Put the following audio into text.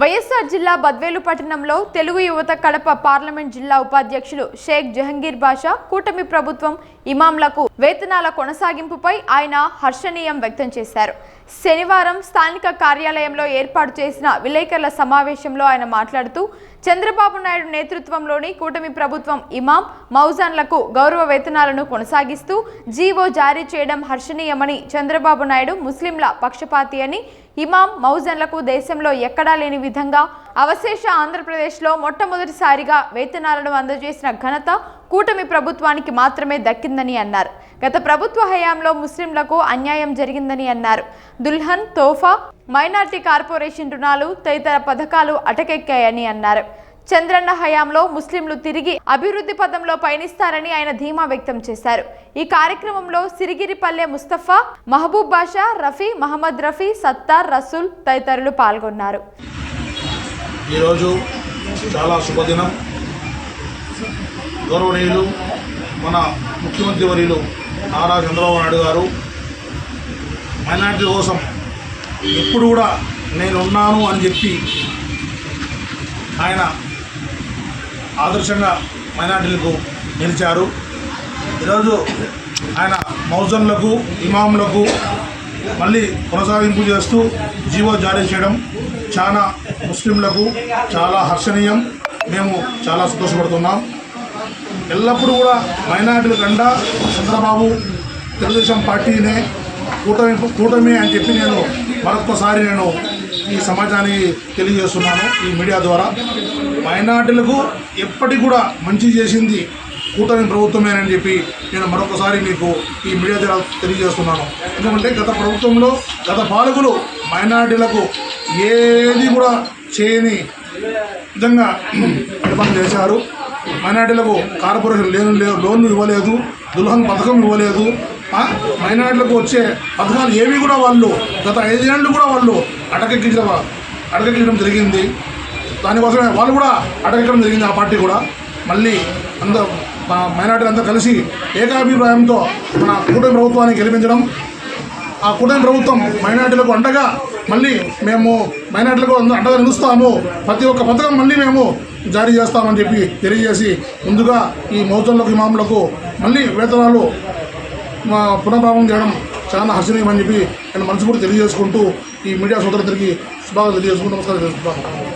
వైఎస్ఆర్ జిల్లా బద్వేలు పట్టణంలో తెలుగు యువత కడప పార్లమెంట్ జిల్లా ఉపాధ్యక్షులు షేక్ జహంగీర్ బాషా కూటమి ప్రభుత్వం ఇమాంలకు వేతనాల కొనసాగింపుపై ఆయన హర్షణీయం వ్యక్తం చేశారు. శనివారం స్థానిక కార్యాలయంలో ఏర్పాటు చేసిన విలేకరుల సమావేశంలో ఆయన మాట్లాడుతూ చంద్రబాబు నాయుడు నేతృత్వంలోని కూటమి ప్రభుత్వం ఇమాం మౌజాన్లకు గౌరవ వేతనాలను కొనసాగిస్తూ జీవో జారీ చేయడం హర్షణీయమని చంద్రబాబు నాయుడు ముస్లింల పక్షపాతి అని ఇమాం మౌజన్లకు దేశంలో ఎక్కడా లేని విధంగా అవశేష ఆంధ్రప్రదేశ్లో మొట్టమొదటిసారిగా వేతనాలను అందజేసిన ఘనత కూటమి ప్రభుత్వానికి మాత్రమే దక్కిందని అన్నారు. గత ప్రభుత్వ హయాంలో ముస్లింలకు అన్యాయం జరిగిందని అన్నారు. దుల్హన్ తోఫా మైనార్టీ కార్పొరేషన్ రుణాలు తదితర పథకాలు అటకెక్కాయని అన్నారు. చంద్రన్న హయాంలో ముస్లింలు తిరిగి అభివృద్ధి పదంలో పయనిస్తారని ఆయన ధీమా వ్యక్తం చేశారు. ఈ కార్యక్రమంలో సిరిగిరిపల్లె ముస్తఫా మహబూబ్ బాషా రఫీ మహమ్మద్ రఫీ సత్తార్ రసూల్ తదితరులు పాల్గొన్నారు. ఈరోజు చాలా శుభదినం. గౌరవనీయులు మన ముఖ్యమంత్రి వర్యులు నారా చంద్రబాబు నాయుడు గారు మైనార్టీ కోసం ఎప్పుడు కూడా నేనున్నాను అని చెప్పి ఆయన ఆదర్శంగా మైనార్టీలకు నిలిచారు. ఈరోజు ఆయన మౌజన్లకు ఇమాంలకు మళ్ళీ కొనసాగింపు చేస్తూ జీవో జారీ చేయడం చాలా ముస్లింలకు చాలా హర్షణీయం. మేము చాలా సంతోషపడుతున్నాం. ఎల్లప్పుడూ కూడా మైనార్టీల కండా చంద్రబాబు తెలుగుదేశం పార్టీనే కూటమి కూటమి అని చెప్పి నేను మరొక్కసారి నేను ఈ సమాజానికి తెలియజేస్తున్నాను ఈ మీడియా ద్వారా. మైనార్టీలకు ఎప్పటికి కూడా మంచి చేసింది కూటమి ప్రభుత్వమేనని చెప్పి నేను మరొకసారి మీకు ఈ మీడియా ద్వారా తెలియజేస్తున్నాను. ఎందుకంటే గత ప్రభుత్వంలో గత పాలకులు మైనార్టీలకు ఏది కూడా చేయని విధంగా నిర్మాణం చేశారు. మైనార్టీలకు కార్పొరేషన్ లేను లేదు లోన్లు ఇవ్వలేదు దుల్హన్ పథకం ఇవ్వలేదు. మైనార్టీలకు వచ్చే పథకాలు ఏవి కూడా వాళ్ళు గత ఐదేళ్ళు కూడా వాళ్ళు అటకెక్కించడం అటకెక్కించడం జరిగింది. దానికోసమే వాళ్ళు కూడా అటకెక్కడం జరిగింది ఆ పార్టీ కూడా. మళ్ళీ అందరూ మా మైనార్టీలు కలిసి ఏకాభిప్రాయంతో మన కూటమి ప్రభుత్వాన్ని గెలిపించడం. ఆ కూటమి ప్రభుత్వం మైనార్టీలకు అండగా మళ్ళీ మేము మైనార్టీలకు అండగా నిలుస్తాము. ప్రతి ఒక్క పథకం మళ్ళీ మేము జారీ చేస్తామని చెప్పి తెలియజేసి ముందుగా ఈ మౌతులకు ఇమాములకు మళ్ళీ వేతనాలు మా పునఃప్రారంభం చేయడం చాలా హర్షణీయమని చెప్పి నేను మనసు కూడా తెలియజేసుకుంటూ ఈ మీడియా సోదరులకి శుభాకాంక్షలు తెలియజేసుకుంటూ నమస్కారం చేసుకుంటాను